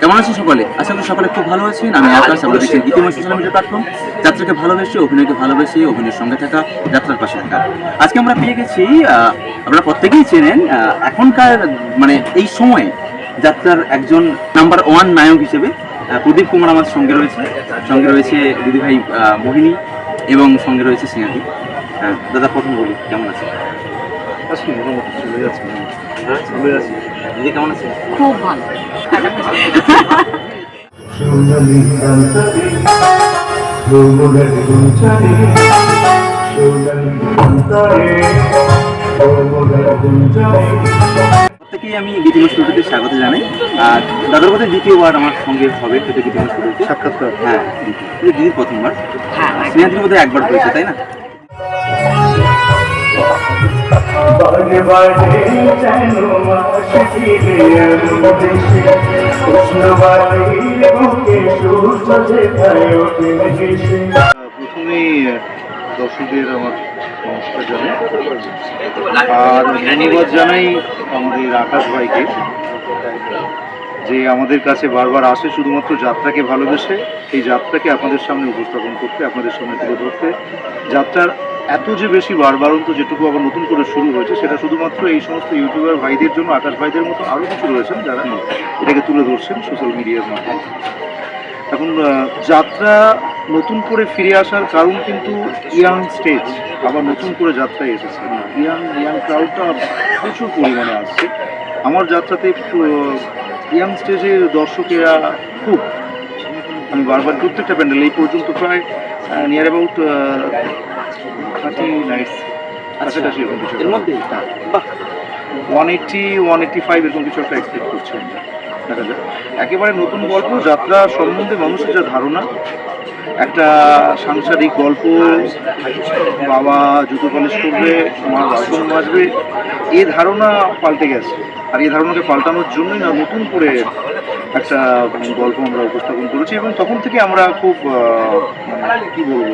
কেমন আছেন সকলে? আশা করি সকলে খুব ভালো আছেন। আমি আকাশ আপনারা দেখছেন ইতিমধ্যে সোশ্যাল মিডিয়া প্ল্যাটফর্ম যাত্রাকে ভালোবেসে অভিনয়কে ভালোবেসে অভিনয়ের সঙ্গে থাকা যাত্রার পাশে থাকা আজকে আমরা পেয়ে গেছি আপনারা প্রত্যেকেই চেনেন এখনকার মানে এই সময়ে যাত্রার একজন নাম্বার ওয়ান নায়ক হিসেবে প্রদীপ কুমার আমার সঙ্গে রয়েছে। সঙ্গে রয়েছে দিদিভাই মোহিনী এবং সঙ্গে রয়েছে স্নেহাদি। আহ, দাদা প্রথম বলি কেমন আসুন মোটামুটি চলে যাচ্ছে। চলে যাচ্ছে দিদি কেমন আছেন খুব ভালো। প্রত্যেকেই আমি গীতিমা স্টুডিওতে স্বাগত জানাই। আর দাদার কথা দ্বিতীয়বার আমার সঙ্গে হবে সেটা গীতিমা স্টুডিওতে সাক্ষাৎকার হ্যাঁ দিদির প্রথমবার। হ্যাঁ স্নেহাদির মধ্যে একবার হয়েছে তাই না? প্রথমেই দর্শকদের আমার নমস্কার জানাই। আর ধন্যবাদ জানাই আমাদের আকাশ ভাইকে। যে আমাদের কাছে বারবার আসে শুধুমাত্র যাত্রাকে ভালোবেসে, এই যাত্রাকে আপনাদের সামনে উপস্থাপন করতে, আপনাদের সামনে তুলে ধরতে। যাত্রার এত যে বেশি বারবারন্ত যেটুকু আবার নতুন করে শুরু হয়েছে, সেটা শুধুমাত্র এই সমস্ত ইউটিউবার ভাইদের জন্য, আকাশ ভাইদের মতো আরও কিছু রয়েছেন যারা এটাকে তুলে ধরছেন সোশ্যাল মিডিয়ার মাধ্যমে। এখন যাত্রা নতুন করে ফিরে আসার কারণ কিন্তু ইয়াং স্টেজ, আবার নতুন করে যাত্রায় এসেছে। ইয়াং ইয়াং ক্রাউডটা প্রচুর পরিমাণে আসছে। আমার যাত্রাতে ইয়াং স্টেজের দর্শকেরা খুব আমি বারবার প্রত্যেকটা প্যান্ডেল এই পর্যন্ত প্রায় নিয়ার অ্যাবাউট থার্টি নাইটস কাছাকাছি এরকম কিছু এর মধ্যে one eighty one eighty five এরকম কিছু একটা এক্সপেক্ট করছি আমরা। দেখা যাক। একেবারে নতুন গল্প যাত্রা সম্বন্ধে মানুষের যা ধারণা একটা সাংসারিক গল্প, বাবা জুতো পলিশ করবে, মা বাসন মাজবে, এ ধারণা পাল্টে গেছে। আর এই ধারণাকে পাল্টানোর জন্যই না, নতুন করে একটা গল্প আমরা উপস্থাপন করেছি এবং তখন থেকে আমরা খুব মানে কি বলব,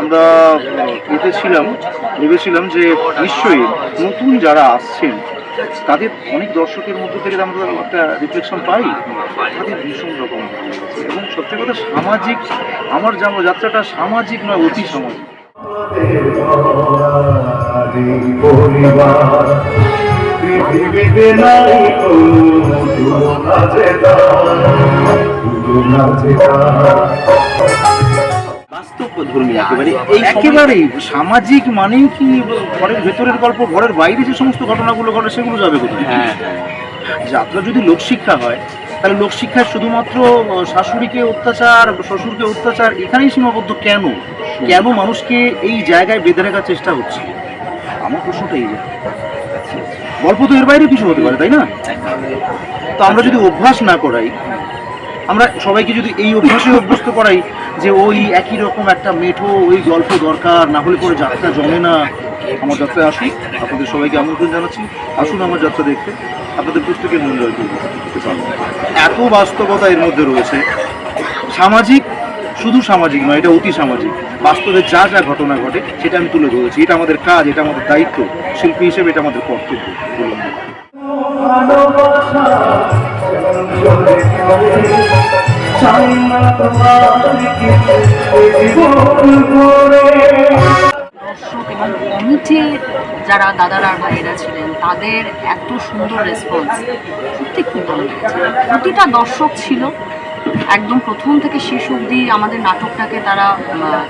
আমরা এতে ছিলাম, ভেবেছিলাম যে নিশ্চয়ই নতুন যারা আসছেন তাদের অনেক দর্শকের মধ্যে থেকে আমরা একটা রিফ্লেকশন পাই তাদের ভীষণ রকম এবং সত্যি কথা সামাজিক আমার যেমন যাত্রাটা সামাজিক নয় অতি সামাজিক পৃথিবীতে নাই বাস্তব ধর্মী একেবারে একেবারেই সামাজিক মানেই কি ঘরের ভেতরের গল্প ঘরের বাইরে যে সমস্ত ঘটনাগুলো ঘটে সেগুলো যাবে কোথায়? হ্যাঁ। যাত্রা যদি লোকশিক্ষা হয় তাহলে লোকশিক্ষায় শুধুমাত্র শাশুড়িকে অত্যাচার শ্বশুরকে অত্যাচার এখানেই সীমাবদ্ধ কেন? কেন মানুষকে এই জায়গায় বেঁধে রাখার চেষ্টা হচ্ছে? আমার প্রশ্নটা এই গল্প তো এর বাইরে কিছু হতে পারে তাই না? তো আমরা যদি অভ্যাস না করাই আমরা সবাইকে যদি এই অভ্যাসে অভ্যস্ত করাই যে ওই একই রকম একটা মেঠো, ওই গল্প দরকার, না হলে পরে যাত্রা জমে না। আমার যাত্রায় আসুন আপনাদের সবাইকে আমন্ত্রণ জানাচ্ছি। আসুন আমার যাত্রা দেখতে। আপনাদের প্রত্যেকের মন জয় এত বাস্তবতা এর মধ্যে রয়েছে। সামাজিক, শুধু সামাজিক নয়, এটা অতি সামাজিক। বাস্তবে যা যা ঘটনা ঘটে, সেটা আমি তুলে ধরেছি। এটা আমাদের কাজ, এটা আমাদের দায়িত্ব। শিল্পী হিসেবে এটা আমাদের কর্তব্য। যারা দাদারা ভাইয়েরা ছিলেন, তাদের এত সুন্দর রেসপন্স সত্যি খুব ভালো লেগেছে। প্রতিটা দর্শক ছিল একদম প্রথম থেকে শেষ অবধি আমাদের নাটকটাকে তারা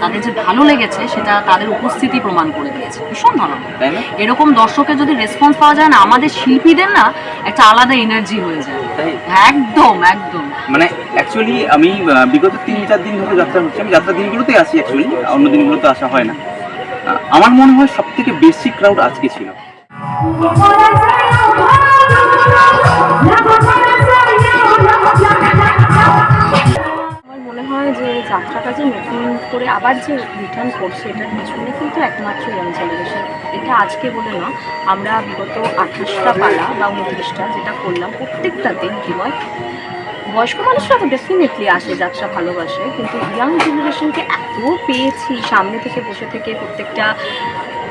তাদের যে ভালো লেগেছে সেটা তাদের উপস্থিতি প্রমাণ করে দিয়েছে। ভীষণ ভালো। তাই না? এরকম দর্শকের যদি রেসপন্স পাওয়া যায় না আমাদের শিল্পীদের না একটা আলাদা এনার্জি হয়ে যায়। তাই? একদম একদম। মানে অ্যাকচুয়ালি আমি বিগত তিন চার দিন ধরে যাত্রা হচ্ছে আমি যাত্রা দিনগুলোতে আসি অ্যাকচুয়ালি অন্য দিনগুলোতে আসা হয় না। আমার মনে হয় সব থেকে বেশি ক্রাউড আজকে ছিল। যাত্রাটা যে নতুন করে আবার যে রিটার্ন করছে এটার পিছনে কিন্তু একমাত্র ইয়াং জেনারেশন এটা আজকে বলে না, আমরা বিগত আঠাশটা পালা বা উনত্রিশটা যেটা করলাম প্রত্যেকটাতেই কি হয়, বয়স্ক মানুষরা তো ডেফিনেটলি আসে, যাত্রা ভালোবাসে, কিন্তু ইয়াং জেনারেশনকে এত পেয়েছি, সামনে থেকে, বসে থেকে প্রত্যেকটা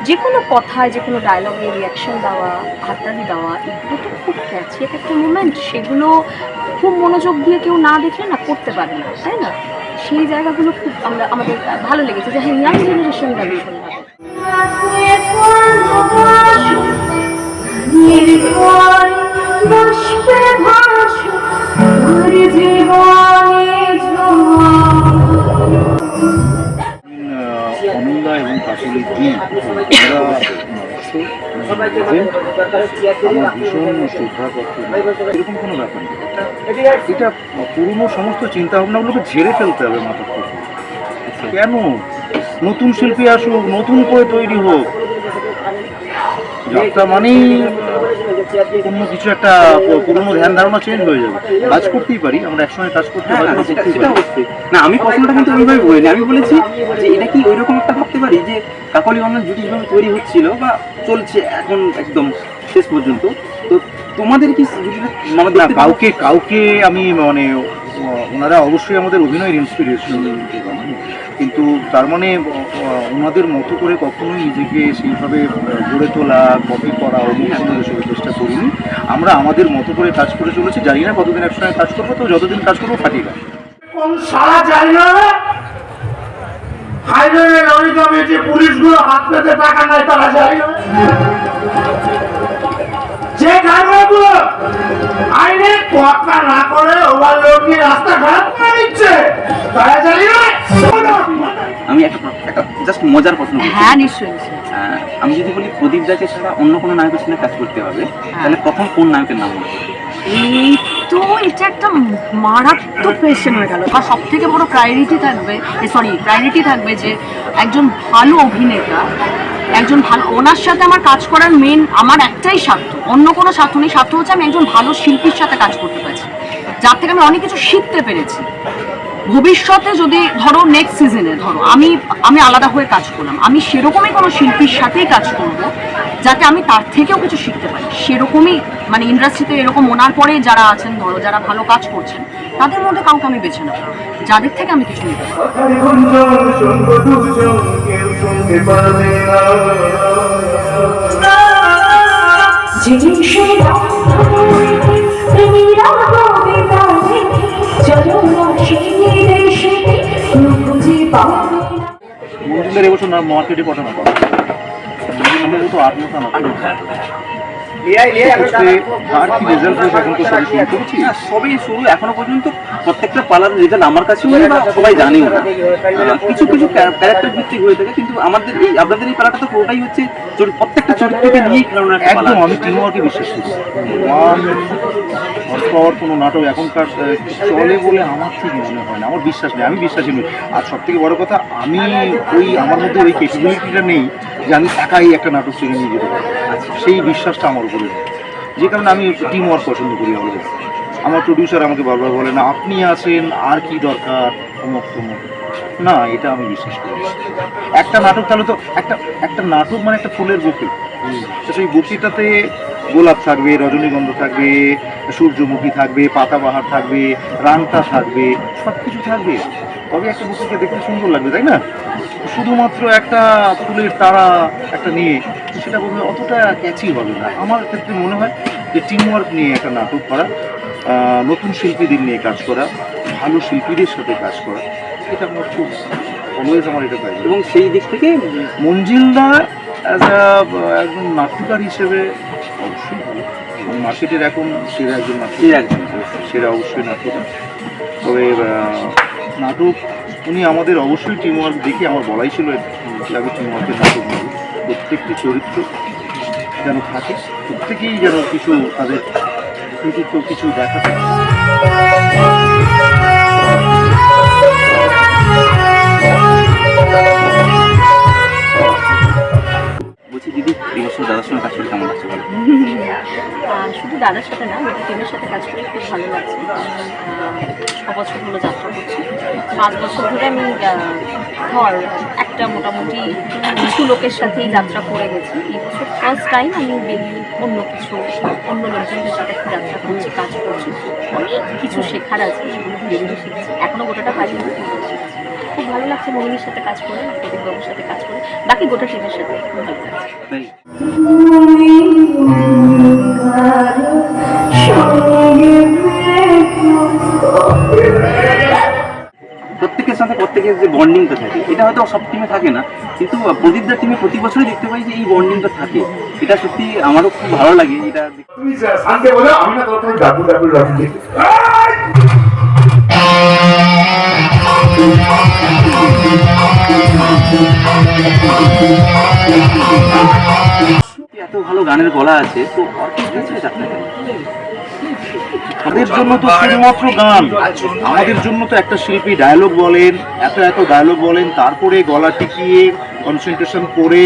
যে কোনো কথায় যে কোনো ডায়লগে রিয়াকশন দেওয়া, হাততালি দেওয়া, এগুলো তো খুব ক্যাচি এক একটা মুমেন্ট সেগুলো খুব মনোযোগ দিয়ে কেউ না দেখলে না করতে পারে না, তাই না? সেই জায়গাগুলো খুব আমরা আমাদের ভালো লেগেছে। যে হ্যাঁ ইয়াং কাশিলি এটা পুরনো সমস্ত চিন্তা ভাবনাগুলোকে ঝেড়ে ফেলতে হবে মাথার থেকে কেন? নতুন শিল্পী আসুক, নতুন করে তৈরি হোক। যাত্রা মানেই অন্য কিছু একটা পুরনো ধ্যান ধারণা চেঞ্জ হয়ে যাবে। কাজ করতেই পারি আমরা একসঙ্গে কাজ করতে হ্যাঁ, পারি হ্যাঁ, না আমি প্রশ্নটা কিন্তু ওইভাবে বলিনি। আমি বলেছি যে এটা কি ওইরকম একটা ভাবতে পারি যে কাকলি অন্য জুটিভাবে তৈরি হচ্ছিল বা চলছে এখন একদম শেষ পর্যন্ত। তো তোমাদের কি জুটিটা মানে? কাউকে কাউকে আমি মানে ওনারা অবশ্যই আমাদের অভিনয়ের ইন্সপিরেশন কিন্তু তার মানে ওনাদের মতো করে কখনোই নিজেকে সেইভাবে গড়ে তোলা কপি করা অমুক এসব চেষ্টা করিনি। আমরা আমাদের মতো করে কাজ করে চলেছি। জানি না কতদিন একসঙ্গে কাজ করব তো যতদিন কাজ করব, ফাটিয়ে দেয় কোন সারা না। হাইওয়ে পুলিশগুলো হাত পেতে টাকা নেয় তারা যায় তোয়াক্কা না করে ওভারলোড নিয়ে রাস্তা খারাপ করে দিচ্ছে। তারা জানি না আমি একটা একটা জাস্ট মজার প্রশ্ন করছি। হ্যাঁ নিশ্চয়ই আমি যদি বলি প্রদীপ দাকে ছাড়া অন্য কোনো নায়কের সঙ্গে কাজ করতে হবে তাহলে তখন কোন নায়কের নাম? এই তো এটা একটা মারাত্মক কোয়েশ্চেন হয়ে গেল। আর সব থেকে বড় প্রায়োরিটি থাকবে সরি প্রায়োরিটি থাকবে যে একজন ভালো অভিনেতা একজন ভালো, ওনার সাথে আমার কাজ করার মেন আমার একটাই স্বার্থ। অন্য কোনো স্বার্থ নেই। স্বার্থ হচ্ছে আমি একজন ভালো শিল্পীর সাথে কাজ করতে পারছি। যার থেকে আমি অনেক কিছু শিখতে পেরেছি। ভবিষ্যতে যদি ধরো নেক্সট সিজনে ধরো আমি আমি আলাদা হয়ে কাজ করলাম। আমি সেরকমই কোনো শিল্পীর সাথেই কাজ করব যাতে আমি তার থেকেও কিছু শিখতে পারি। সেরকমই মানে ইন্ডাস্ট্রিতে এরকম ওনার পরে যারা আছেন, ধরো যারা ভালো কাজ করছেন, তাদের মধ্যে কাউকে আমি বেছে নেব যাদের থেকে আমি কিছু নিতে মন্দিরের এবছর মার্কেটে কটা না সম্ভবত আট নটা না আর কি রেজাল্ট হয়েছে এখন তো সবই শুরু করেছি। সবই শুরু এখনও পর্যন্ত। প্রত্যেকটা পালার রেজাল্ট আমার কাছেও নেই বা সবাই জানেও না কিছু কিছু ক্যারেক্টার ভিত্তিক হয়ে থাকে কিন্তু আমাদের এই আপনাদের এই পালাটা তো পুরোটাই হচ্ছে প্রত্যেকটা চরিত্রকে নিয়েই খেলানো একদম আমি টিম ওয়ার্কে বিশ্বাস করি। হর্স পাওয়ার কোনো নাটক এখনকার চলে বলে আমার ঠিক মনে হয় না আমার বিশ্বাস নেই আমি বিশ্বাসী নই। আর সব থেকে বড় কথা আমি ওই আমার মধ্যে ওই ক্যাপাবিলিটিটা নেই যে আমি একাই একটা নাটক থেকে নিয়ে যেতে পারি সেই বিশ্বাসটা আমার উপরে নেই যে কারণে আমি টিম ওয়ার্ক পছন্দ করি অলওয়েজ আমার প্রডিউসার আমাকে বারবার বলে, না, আপনি আছেন, আর কি দরকার? অমুক তমুক। না, এটা আমি বিশ্বাস করি একটা নাটক তাহলে তো একটা একটা নাটক মানে একটা ফুলের বুকে। সেই বুকিটাতে গোলাপ থাকবে, রজনীগন্ধা থাকবে, সূর্যমুখী থাকবে, পাতাবাহার থাকবে রানটা থাকবে সব কিছু থাকবে। তবে একটা বুকিকে দেখতে সুন্দর লাগবে তাই না? শুধুমাত্র একটা ফুলের তারা একটা নিয়ে সেটা বোধহয় অতটা ক্যাচি হবে না। আমার ক্ষেত্রে মনে হয় যে টিমওয়ার্ক নিয়ে একটা নাটক করা নতুন শিল্পীদের নিয়ে কাজ করা ভালো শিল্পীদের সাথে কাজ করা এটা আমার খুব অলওয়েজ আমার এটা তাই এবং সেই দিক থেকে মঞ্জিলদা অ্যাজ একজন নাট্যকার হিসেবে অবশ্যই ভালো। মার্কেটের এখন সেরা একজন নাট্য একজন। সেরা অবশ্যই নাট্যকার। তবে নাটক, উনি আমাদের অবশ্যই টিম ওয়ার্ক দেখে আমার বলাই ছিল আগে টিম ওয়ার্কের নাটক প্রত্যেকটি চরিত্র যেন থাকে, প্রত্যেকেই যেন কিছু তাদের কৃতিত্ব, কিছু দেখাতে বলছি, দিদি এই বছর দাদার সঙ্গে কাজ করে কেমন লাগছে বলো? শুধু দাদার সাথে না গোটা টিমের সাথে কাজ করে খুব ভালো লাগছে। ছ বছর হলো যাত্রা করছি। পাঁচ বছর ধরে আমি ধর, একটা মোটামুটি কিছু লোকের সাথেই যাত্রা করে গেছি। এই বছর ফার্স্ট টাইম আমি বেরিয়ে অন্য কিছু, অন্য লোকজনদের সাথে একটা যাত্রা করছি, কাজ করছি। অনেক কিছু শেখার আছে সেগুলো ধীরে ধীরে শিখছি। এখনও গোটাটা শিখছি খুব ভালো লাগছে। মনির সাথে কাজ করে প্রদীপ বাবুর সাথে কাজ করে। বাকি গোটা টিমের সাথে ভালো প্রত্যেকের সাথে প্রত্যেকের যে বন্ডিংটা থাকে এটা হয়তো সব টিমে থাকে না কিন্তু প্রদীপদার টিমে প্রতি বছরই দেখতে পাই যে এই বন্ডিংটা থাকে। এটা সত্যি আমারও খুব ভালো লাগে এটা আমি না এত ভালো গানের গলা আছে জন্য তো গান। আমাদের জন্য তো একটা শিল্পী ডায়লগ বলেন, এত ডায়লগ বলেন, তারপরে গলা টিকিয়ে কনসেন্ট্রেশন করে,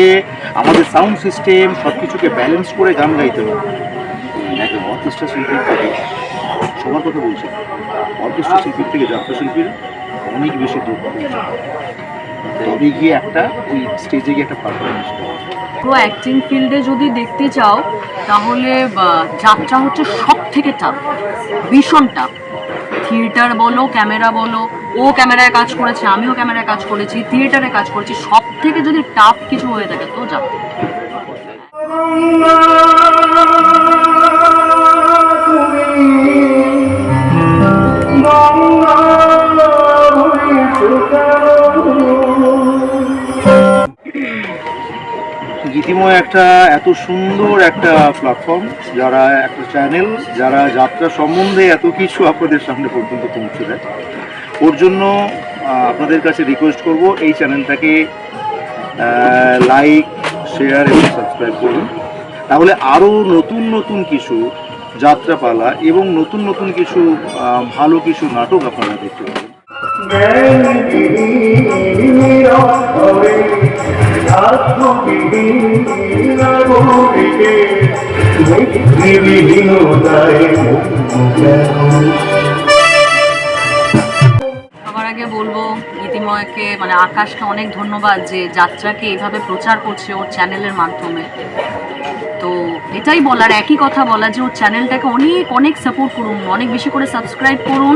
আমাদের সাউন্ড সিস্টেম সব কিছুকে ব্যালেন্স করে গান গাইতে হবে। অর্কেস্ট্রা শিল্পীর থেকে সবার কথা বলছি। অর্কেস্ট্রা শিল্পীর থেকে যাত্রা শিল্পীর অনেক বেশি দূর। তবে গিয়ে একটা ওই স্টেজে গিয়ে একটা পারফরমেন্স পুরো অ্যাক্টিং ফিল্ডে যদি দেখতে চাও তাহলে বা, যাত্রা হচ্ছে সব থেকে টাফ ভীষণ টাফ থিয়েটার বলো ক্যামেরা বলো ও ক্যামেরায় কাজ করেছে আমিও ক্যামেরায় কাজ করেছি থিয়েটারে কাজ করেছি সব থেকে যদি টাফ কিছু হয়ে থাকে তো যাত্রা গীতিময় একটা এত সুন্দর একটা প্ল্যাটফর্ম যারা একটা চ্যানেল যারা যাত্রা সম্বন্ধে এত কিছু আপনাদের সামনে পর্যন্ত পৌঁছে দেয়। ওর জন্য আপনাদের কাছে রিকোয়েস্ট করব, এই চ্যানেলটাকে লাইক শেয়ার এবং সাবস্ক্রাইব করুন। তাহলে আরও নতুন নতুন কিছু যাত্রাপালা এবং নতুন নতুন কিছু ভালো কিছু নাটক আপনারা দেখতে পাবেন। সবার আগে বলব গীতিময়কে মানে আকাশকে অনেক ধন্যবাদ যে যাত্রাকে এইভাবে প্রচার করছে ওর চ্যানেলের মাধ্যমে। এটাই বলার, একই কথা বলা যে ওর চ্যানেলটাকে অনেক অনেক সাপোর্ট করুন, অনেক বেশি করে সাবস্ক্রাইব করুন,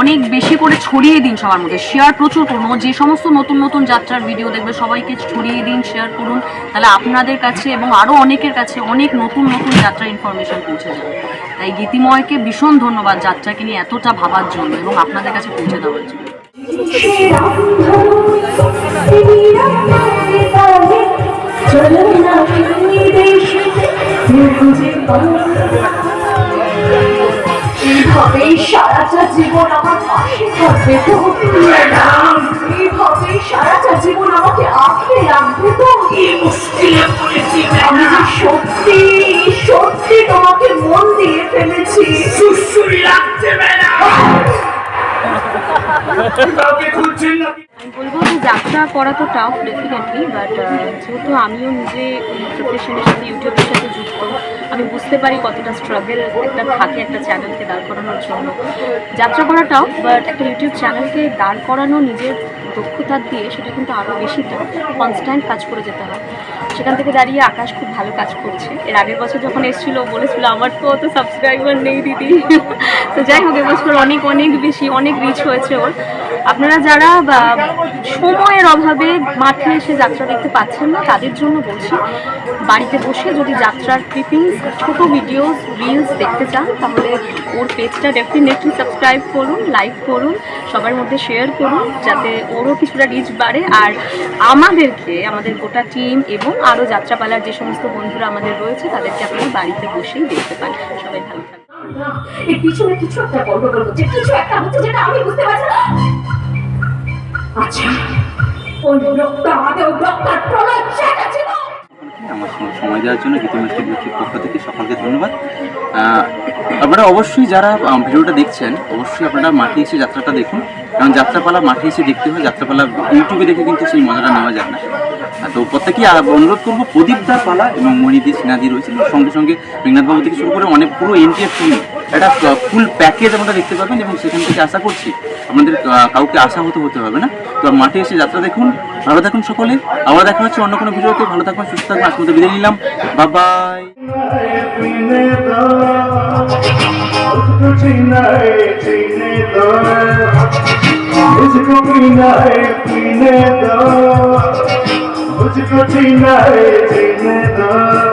অনেক বেশি করে ছড়িয়ে দিন সবার মধ্যে শেয়ার প্রচুর করুন যে সমস্ত নতুন নতুন যাত্রার ভিডিও দেখবে, সবাইকে ছড়িয়ে দিন শেয়ার করুন, তাহলে আপনাদের কাছে এবং আরও অনেকের কাছে অনেক নতুন নতুন যাত্রার ইনফরমেশন পৌঁছে যাবে। তাই গীতিময়কে ভীষণ ধন্যবাদ যাত্রাকে নিয়ে এতটা ভাবার জন্য এবং আপনাদের কাছে পৌঁছে দেওয়ার জন্য। এইভাবেই সারাটা জীবন আমার পাশে থাকবে তো এইভাবেই সারাটা জীবন আমাকে আঁকড়ে রাখবে আমি সত্যি সত্যি তোমাকে মন দিয়ে ফেলেছি লাগছে না বলব যে যাত্রা করা তো টাফ ডেফিনেটলি বাট যেহেতু আমিও নিজে প্রফেশনের সাথে ইউটিউবের সাথে যুক্ত, আমি বুঝতে পারি কতটা স্ট্রাগল একটা থাকে একটা চ্যানেলকে দাঁড় করানোর জন্য। যাত্রা করা টাফ বাট একটা ইউটিউব চ্যানেলকে দাঁড় করানো নিজের দক্ষতা দিয়ে সেটা কিন্তু আরও বেশি কনস্ট্যান্ট কাজ করে যেতে হয়। সেখান থেকে দাঁড়িয়ে আকাশ খুব ভালো কাজ করছে। এর আগের বছর যখন এসেছিল বলেছিল, আমার তো অত সাবস্ক্রাইবার নেই দিদি। তো যাই হোক, এবছর অনেক অনেক বেশি, অনেক রিচ হয়েছে ওর। আপনারা যারা সময়ের অভাবে মাঠে এসে যাত্রা দেখতে পাচ্ছেন না, তাদের জন্য বলছি, বাড়িতে বসে যদি যাত্রার ক্লিপিংস ছোট ভিডিওস রিলস দেখতে চান, তাহলে ওর পেজটা ডেফিনেটলি সাবস্ক্রাইব করুন লাইক করুন, সবার মধ্যে শেয়ার করুন, যাতে ওরও কিছুটা রিচ বাড়ে। আর আমাদেরকে, আমাদের গোটা টিম এবং আরও যাত্রাপালার যে সমস্ত বন্ধুরা আমাদের রয়েছে, তাদেরকে আপনারা বাড়িতে বসেই দেখতে পান। সবাই ভালো এর পিছনে কিছু একটা গন্ডগোল হচ্ছে, কিছু একটা হচ্ছে যেটা আমি বুঝতে পারছি না। আচ্ছা ওই লোকটা আমাদের লোকটার প্রলয় আমার সময় দেওয়ার জন্য গীতিময় টিভির পক্ষ থেকে সকলকে ধন্যবাদ। আপনারা অবশ্যই যারা ভিডিওটা দেখছেন, অবশ্যই আপনারা মাঠে এসে যাত্রাটা দেখুন। কারণ যাত্রাপালা মাঠে এসে দেখতে হয়, যাত্রাপালা ইউটিউবে দেখে কিন্তু সেই মজাটা নেওয়া যায় না। তো প্রত্যেকেই অনুরোধ করব প্রদীপ দা পালা এবং মণিদি সিনাদি রয়েছিল সঙ্গে সঙ্গে মেঘনাথবাবু থেকে শুরু করে অনেক পুরো এনটিএফ টিম একটা ফুল প্যাকেজ আমরা দেখতে পাবেন এবং সেখান থেকে আশা করছি আমাদের কাউকে আশা হতে হতে হবে না। তো মাঠে এসে যাত্রা দেখুন ভালো থাকুন সকলে। আবার দেখা হচ্ছে অন্য কোনো ভিডিওতে। ভালো থাকুন সুস্থ থাকুন। আজকে বিদায় নিলাম। বাবাই be night, मुझको जीना है जीने दो